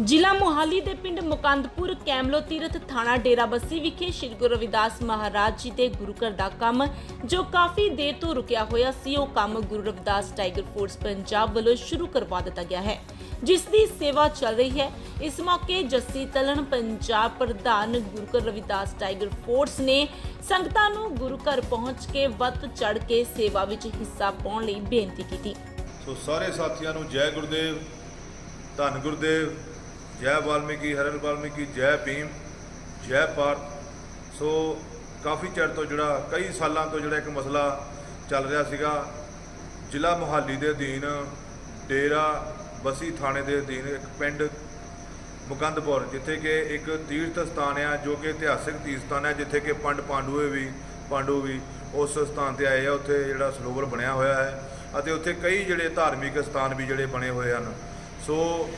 ਜ਼ਿਲ੍ਹਾ ਮੋਹਾਲੀ ਦੇ ਪਿੰਡ ਮੁਕੰਦਪੁਰ ਕੈਮਲੋ ਤੀਰਥ ਥਾਣਾ ਡੇਰਾਬੱਸੀ ਵਿਖੇ ਸ੍ਰੀ ਗੁਰੂ ਰਵਿਦਾਸ ਮਹਾਰਾਜ ਜੀ ਦੇ ਗੁਰੂ ਘਰ ਦਾ ਕੰਮ, ਜੋ ਕਾਫੀ ਦੇਰ ਤੋਂ ਰੁਕਿਆ ਹੋਇਆ ਸੀ, ਉਹ ਕੰਮ ਗੁਰੂ ਰਵਿਦਾਸ ਟਾਈਗਰ ਫੋਰਸ ਪੰਜਾਬ ਵੱਲੋਂ ਸ਼ੁਰੂ ਕਰਵਾ ਦਿੱਤਾ ਗਿਆ ਹੈ, ਜਿਸ ਦੀ ਸੇਵਾ ਚੱਲ ਰਹੀ ਹੈ। ਇਸ ਮੌਕੇ ਜੱਸੀ ਤਲਣ ਪੰਜਾਬ ਪ੍ਰਧਾਨ ਗੁਰੂ ਘਰ ਰਵਿਦਾਸ ਟਾਈਗਰ ਫੋਰਸ ਨੇ ਸੰਗਤਾਂ ਨੂੰ ਗੁਰੂ ਘਰ ਪਹੁੰਚ ਕੇ ਵੱਧ ਚੜ ਕੇ ਸੇਵਾ ਵਿੱਚ ਹਿੱਸਾ ਪਾਉਣ ਲਈ ਬੇਨਤੀ ਕੀਤੀ। ਸੋ ਸਾਰੇ ਸਾਥੀਆਂ ਨੂੰ ਜੈ ਗੁਰਦੇਵ, ਧੰਨ ਗੁਰਦੇਵ ਜੈ ਵਾਲਮੀਕੀ ਹਰਨ ਵਾਲਮੀਕੀ, ਜੈ ਭੀਮ, ਜੈ ਭਾਰਤ। ਸੋ ਕਾਫੀ ਚਿਰ ਤੋਂ ਜਿਹੜਾ, ਕਈ ਸਾਲਾਂ ਤੋਂ ਜਿਹੜਾ ਇੱਕ ਮਸਲਾ ਚੱਲ ਰਿਹਾ ਸੀਗਾ। ਜ਼ਿਲ੍ਹਾ ਮੁਹਾਲੀ ਦੇ ਅਧੀਨ, ਡੇਰਾ ਬਸੀ ਥਾਣੇ ਦੇ ਅਧੀਨ ਇੱਕ ਪਿੰਡ ਮੁਕੰਦਪੁਰ, ਜਿੱਥੇ ਕਿ ਇੱਕ ਤੀਰਥ ਸਥਾਨ ਆ, ਜੋ ਕਿ ਇਤਿਹਾਸਿਕ ਤੀਰਥ ਸਥਾਨ ਹੈ ਜਿੱਥੇ ਕਿ ਪੰਡ ਪਾਂਡੂਏ ਵੀ, ਪਾਂਡੂ ਵੀ ਉਸ ਸਥਾਨ ਤੇ ਆਏ ਆ, ਉੱਥੇ ਜਿਹੜਾ ਸਰੋਵਰ ਬਣਿਆ ਹੋਇਆ ਹੈ। ਅਤੇ ਉੱਥੇ ਕਈ ਜਿਹੜੇ ਧਾਰਮਿਕ ਸਥਾਨ ਵੀ ਜਿਹੜੇ ਬਣੇ ਹੋਏ ਹਨ। ਸੋ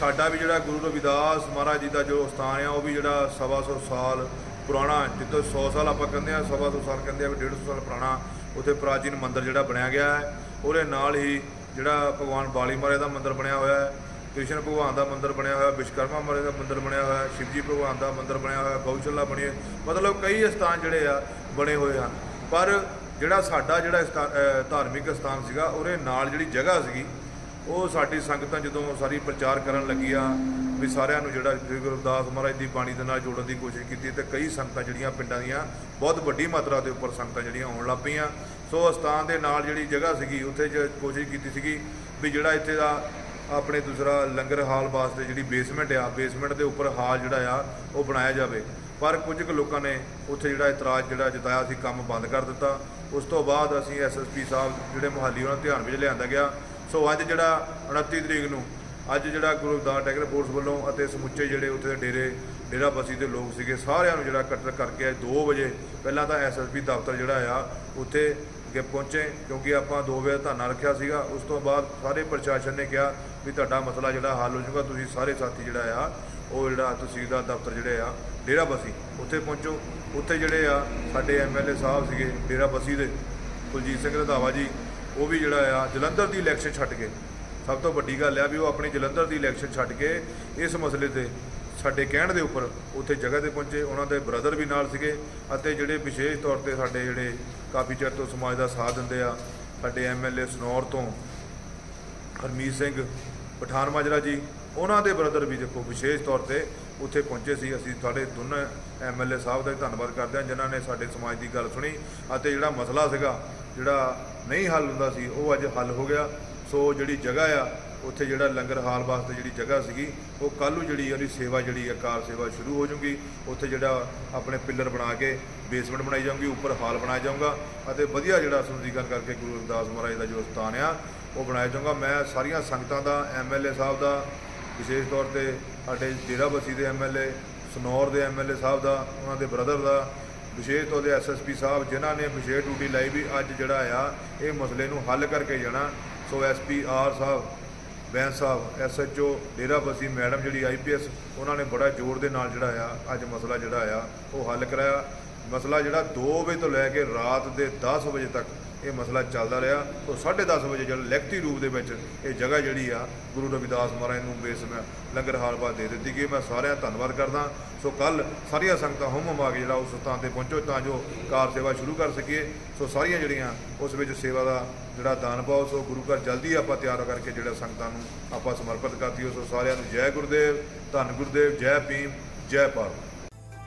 ਸਾਡਾ ਵੀ ਜਿਹੜਾ ਗੁਰੂ ਰਵਿਦਾਸ ਮਹਾਰਾਜ ਜੀ ਦਾ ਜੋ ਸਥਾਨ ਆ, ਉਹ ਵੀ ਜਿਹੜਾ ਸਵਾ ਸੌ ਸਾਲ ਪੁਰਾਣਾ, ਜਿੱਦੋਂ 100 ਸਾਲ ਆਪਾਂ ਕਹਿੰਦੇ ਆ, ਸਵਾ ਸੌ ਸਾਲ ਕਹਿੰਦੇ ਆ ਵੀ 150 ਸਾਲ ਪੁਰਾਣਾ ਉੱਥੇ ਪ੍ਰਾਚੀਨ ਮੰਦਿਰ ਜਿਹੜਾ ਬਣਿਆ ਗਿਆ ਹੈ। ਉਹਦੇ ਨਾਲ ਹੀ ਜਿਹੜਾ ਭਗਵਾਨ ਬਾਲੀ ਮਹਾਰਾਜ ਦਾ ਮੰਦਿਰ ਬਣਿਆ ਹੋਇਆ ਹੈ, ਕ੍ਰਿਸ਼ਨ ਭਗਵਾਨ ਦਾ ਮੰਦਿਰ ਬਣਿਆ ਹੋਇਆ ਵਿਸ਼ਕਰਮਾ ਮਹਾਰਾਜ ਦਾ ਮੰਦਿਰ ਬਣਿਆ ਹੋਇਆ, ਸ਼ਿਵਜੀ ਭਗਵਾਨ ਦਾ ਮੰਦਿਰ ਬਣਿਆ ਹੋਇਆ, ਗਊਸ਼ਾਲਾ ਬਣੀ ਮਤਲਬ ਕਈ ਸਥਾਨ ਜਿਹੜੇ ਆ, ਬਣੇ ਹੋਏ ਹਨ। ਪਰ ਜਿਹੜਾ ਸਾਡਾ ਜਿਹੜਾ ਸਥਾ- ਧਾਰਮਿਕ ਸਥਾਨ ਸੀਗਾ, ਉਹਦੇ ਨਾਲ ਜਿਹੜੀ ਜਗ੍ਹਾ ਸੀਗੀ ਉਹ ਸਾਡੀ ਸੰਗਤਾਂ ਜਦੋਂ ਸਾਰੀ ਪ੍ਰਚਾਰ ਕਰਨ ਲੱਗੀਆਂ ਵੀ ਸਾਰਿਆਂ ਨੂੰ ਜਿਹੜਾ ਸ੍ਰੀ ਗੁਰੂ ਰਵਿਦਾਸ ਮਹਾਰਾਜ ਦੀ ਬਾਣੀ ਦੇ ਨਾਲ ਜੋੜਨ ਦੀ ਕੋਸ਼ਿਸ਼ ਕੀਤੀ ਤੇ ਕਈ ਸੰਗਤਾਂ ਜਿਹੜੀਆਂ ਪਿੰਡਾਂ ਦੀਆਂ ਬਹੁਤ ਵੱਡੀ ਮਾਤਰਾ ਦੇ ਉੱਪਰ ਸੰਗਤਾਂ ਜਿਹੜੀਆਂ ਆਉਣ ਲੱਗ ਪਈਆਂ। ਸੋ ਅਸਥਾਨ ਦੇ ਨਾਲ ਜਿਹੜੀ ਜਗ੍ਹਾ ਸੀਗੀ, ਉੱਥੇ ਜ ਕੋਸ਼ਿਸ਼ ਕੀਤੀ ਸੀਗੀ ਵੀ ਜਿਹੜਾ ਇੱਥੇ ਦਾ ਆਪਣੇ ਦੂਸਰਾ ਲੰਗਰ ਹਾਲ ਵਾਸਤੇ ਜਿਹੜੀ ਬੇਸਮੈਂਟ ਆ ਬੇਸਮੈਂਟ ਦੇ ਉੱਪਰ ਹਾਲ ਜਿਹੜਾ ਆ, ਉਹ ਬਣਾਇਆ ਜਾਵੇ। ਪਰ ਕੁਝ ਕੁ ਲੋਕਾਂ ਨੇ ਉੱਥੇ ਜਿਹੜਾ ਇਤਰਾਜ਼ ਜਿਹੜਾ ਜਤਾਇਆ ਸੀ, ਕੰਮ ਬੰਦ ਕਰ ਦਿੱਤਾ। ਉਸ ਤੋਂ ਬਾਅਦ ਅਸੀਂ ਐਸਐਸਪੀ ਸਾਹਿਬ ਜਿਹੜੇ ਮੁਹਾਲੀ, ਉਹਨਾਂ ਧਿਆਨ ਵਿੱਚ ਲਿਆਂਦਾ ਗਿਆ ਸੋ ਅੱਜ ਜਿਹੜਾ 29 ਤਰੀਕ ਨੂੰ, ਅੱਜ ਜਿਹੜਾ ਗੁਰੂ ਰਵਿਦਾਸ ਟੈਗਰ ਫੋਰਸ ਵੱਲੋਂ ਅਤੇ ਸਮੁੱਚੇ ਜਿਹੜੇ ਉੱਥੇ ਦੇ ਡੇਰੇ ਡੇਰਾ ਬਸੀ ਦੇ ਲੋਕ ਸੀਗੇ, ਸਾਰਿਆਂ ਨੂੰ ਜਿਹੜਾ ਇਕੱਤਰ ਕਰਕੇ ਅੱਜ 2 ਵਜੇ ਪਹਿਲਾਂ ਤਾਂ ਐਸਐਸਪੀ ਦਫ਼ਤਰ ਜਿਹੜਾ ਆ, ਉੱਥੇ ਅੱਗੇ ਪਹੁੰਚੇ, ਕਿਉਂਕਿ ਆਪਾਂ 2 ਵਜੇ ਧਰਨਾ ਰੱਖਿਆ ਸੀਗਾ, ਉਸ ਤੋਂ ਬਾਅਦ ਸਾਰੇ ਪ੍ਰਸ਼ਾਸਨ ਨੇ ਕਿਹਾ ਵੀ ਤੁਹਾਡਾ ਮਸਲਾ ਜਿਹੜਾ ਹੱਲ ਹੋ ਜਾਊਗਾ, ਤੁਸੀਂ ਸਾਰੇ ਸਾਥੀ ਜਿਹੜਾ ਆ, ਉਹ ਜਿਹੜਾ ਤਹਿਸੀਲਦਾਰ ਦਫ਼ਤਰ ਜਿਹੜੇ ਆ ਡੇਰਾ ਬਸੀ ਉੱਥੇ ਪਹੁੰਚੋ। ਉੱਥੇ ਜਿਹੜੇ ਆ, ਸਾਡੇ ਐਮਐਲਏ ਸਾਹਿਬ ਸੀਗੇ ਡੇਰਾ ਬਸੀ ਦੇ ਕੁਲਜੀਤ ਸਿੰਘ ਰੰਧਾਵਾ ਜੀ ਉਹ ਵੀ ਜਿਹੜਾ ਆ, ਜਲੰਧਰ ਦੀ ਇਲੈਕਸ਼ਨ ਛੱਡ ਕੇ। ਸਭ ਤੋਂ ਵੱਡੀ ਗੱਲ ਆ ਵੀ ਉਹ ਆਪਣੀ ਜਲੰਧਰ ਦੀ ਇਲੈਕਸ਼ਨ ਛੱਡ ਕੇ ਇਸ ਮਸਲੇ ਤੇ ਸਾਡੇ ਕਹਿਣ ਦੇ ਉੱਪਰ ਉੱਥੇ ਜਗ੍ਹਾ ਤੇ ਪਹੁੰਚੇ। ਉਹਨਾਂ ਦੇ ਬ੍ਰਦਰ ਵੀ ਨਾਲ ਸੀਗੇ ਅਤੇ ਜਿਹੜੇ ਵਿਸ਼ੇਸ਼ ਤੌਰ ਤੇ ਸਾਡੇ ਜਿਹੜੇ ਕਾਫੀ ਚਿਰ ਤੋਂ ਸਮਾਜ ਦਾ ਸਾਥ ਦਿੰਦੇ ਆ, ਸਾਡੇ ਐਮਐਲਏ ਸਨੌਰ ਤੋਂ ਹਰਮੀਤ ਸਿੰਘ ਪਠਾਨ ਮਾਜਰਾ ਜੀ, ਉਹਨਾਂ ਦੇ ਬ੍ਰਦਰ ਵੀ ਦੇਖੋ ਵਿਸ਼ੇਸ਼ ਤੌਰ ਤੇ ਉੱਥੇ ਪਹੁੰਚੇ ਸੀ। ਅਸੀਂ ਸਾਡੇ ਦੋਨੇ ਐਮਐਲਏ ਸਾਹਿਬ ਦਾ ਧੰਨਵਾਦ ਕਰਦੇ ਹਾਂ ਜਿਨ੍ਹਾਂ ਨੇ ਸਾਡੇ ਸਮਾਜ ਦੀ ਗੱਲ ਸੁਣੀ ਅਤੇ ਜਿਹੜਾ ਮਸਲਾ ਸੀਗਾ ਜਿਹੜਾ ਨਹੀਂ ਹੱਲ ਹੁੰਦਾ ਸੀ, ਉਹ ਅੱਜ ਹੱਲ ਹੋ ਗਿਆ। ਸੋ ਜਿਹੜੀ ਜਗ੍ਹਾ ਆ, ਉੱਥੇ ਜਿਹੜਾ ਲੰਗਰ ਹਾਲ ਵਾਸਤੇ ਜਿਹੜੀ ਜਗ੍ਹਾ ਸੀਗੀ, ਉਹ ਕੱਲ੍ਹ ਨੂੰ ਜਿਹੜੀ ਉਹਦੀ ਸੇਵਾ ਜਿਹੜੀ ਆ, ਕਾਰ ਸੇਵਾ ਸ਼ੁਰੂ ਹੋ ਜਾਊਗੀ। ਉੱਥੇ ਜਿਹੜਾ ਆਪਣੇ ਪਿੱਲਰ ਬਣਾ ਕੇ ਬੇਸਮੈਂਟ ਬਣਾਈ ਜਾਊਗੀ, ਉੱਪਰ ਹਾਲ ਬਣਾਇਆ ਜਾਊਗਾ ਅਤੇ ਵਧੀਆ ਜਿਹੜਾ ਸੁੰਦਰੀਕਰਨ ਕਰਕੇ ਗੁਰੂ ਰਵਿਦਾਸ ਮਹਾਰਾਜ ਦਾ ਜੋ ਸਥਾਨ ਆ, ਉਹ ਬਣਾਇਆ ਜਾਊਗਾ। ਮੈਂ ਸਾਰੀਆਂ ਸੰਗਤਾਂ ਦਾ ਐਮਐਲਏ ਸਾਹਿਬ ਦਾ, ਵਿਸ਼ੇਸ਼ ਤੌਰ ਤੇ ਸਾਡੇ ਡੇਰਾਬੱਸੀ ਦੇ ਐਮਐਲਏ ਸਨੌਰ ਦੇ ਐਮਐਲਏ ਸਾਹਿਬ ਦਾ, ਉਹਨਾਂ ਦੇ ਬ੍ਰਦਰ ਦਾ ਵਿਸ਼ੇਸ਼ ਤੌਰ ਤੇ ਐਸਐਸਪੀ ਸਾਹਿਬ, ਜਿਨ੍ਹਾਂ ਨੇ ਵਿਸ਼ੇਸ਼ ਡਿਊਟੀ ਲਈ ਵੀ ਅੱਜ ਜਿਹੜਾ ਆ, ਇਹ ਮਸਲੇ ਨੂੰ ਹੱਲ ਕਰਕੇ ਜਾਣਾ। ਸੋ ਐਸਪੀ ਆਰ ਸਾਹਿਬ, ਬੈਂਸ ਸਾਹਿਬ ਐਸਐਚਓ ਡੇਰਾਬੱਸੀ ਮੈਡਮ ਜਿਹੜੀ ਆਈਪੀਐਸ ਉਹਨਾਂ ਨੇ ਬੜਾ ਜ਼ੋਰ ਦੇ ਨਾਲ ਜਿਹੜਾ ਆ, ਅੱਜ ਮਸਲਾ ਜਿਹੜਾ ਆ, ਉਹ ਹੱਲ ਕਰਾਇਆ। ਮਸਲਾ ਜਿਹੜਾ 2 ਵਜੇ ਤੋਂ ਲੈ ਕੇ ਰਾਤ ਦੇ 10 ਵਜੇ ਤੱਕ ਇਹ ਮਸਲਾ ਚੱਲਦਾ ਰਿਹਾ। ਤੋਂ 10:30 ਵਜੇ ਜਿਹੜਾ ਲਿਖਤੀ ਰੂਪ ਦੇ ਵਿੱਚ ਇਹ ਜਗ੍ਹਾ ਜਿਹੜੀ ਆ, ਗੁਰੂ ਰਵਿਦਾਸ ਮਹਾਰਾਜ ਨੂੰ ਬੇਸ ਲੰਗਰ ਹਾਲ ਬਾਅਦ ਦੇ ਦਿੱਤੀ ਗਈ। ਮੈਂ ਸਾਰਿਆਂ ਦਾ ਧੰਨਵਾਦ ਕਰਦਾ। ਸੋ ਕੱਲ ਸਾਰੀਆਂ ਸੰਗਤਾਂ ਹੁਮ ਆ ਕੇ ਜਿਹੜਾ ਉਸ ਸਥਾਨ ਤੇ ਪਹੁੰਚੋ ਤਾਂ ਜੋ ਕਾਰ ਸੇਵਾ ਸ਼ੁਰੂ ਕਰ ਸਕੀਏ। ਸੋ ਸਾਰੀਆਂ ਜਿਹੜੀਆਂ ਉਸ ਵਿੱਚ ਸੇਵਾ ਦਾ ਜਿਹੜਾ ਦਾਨ ਪਾਓ, ਸੋ ਗੁਰੂ ਘਰ ਜਲਦੀ ਆਪਾਂ ਤਿਆਰ ਕਰਕੇ ਜਿਹੜਾ ਸੰਗਤਾਂ ਨੂੰ ਆਪਾਂ ਸਮਰਪਿਤ ਕਰਤੀ। ਸੋ ਸਾਰਿਆਂ ਨੂੰ ਜੈ ਗੁਰਦੇਵ, ਧੰਨ ਗੁਰਦੇਵ, ਜੈ ਭੀਮ, ਜੈ ਭਾਰਤ।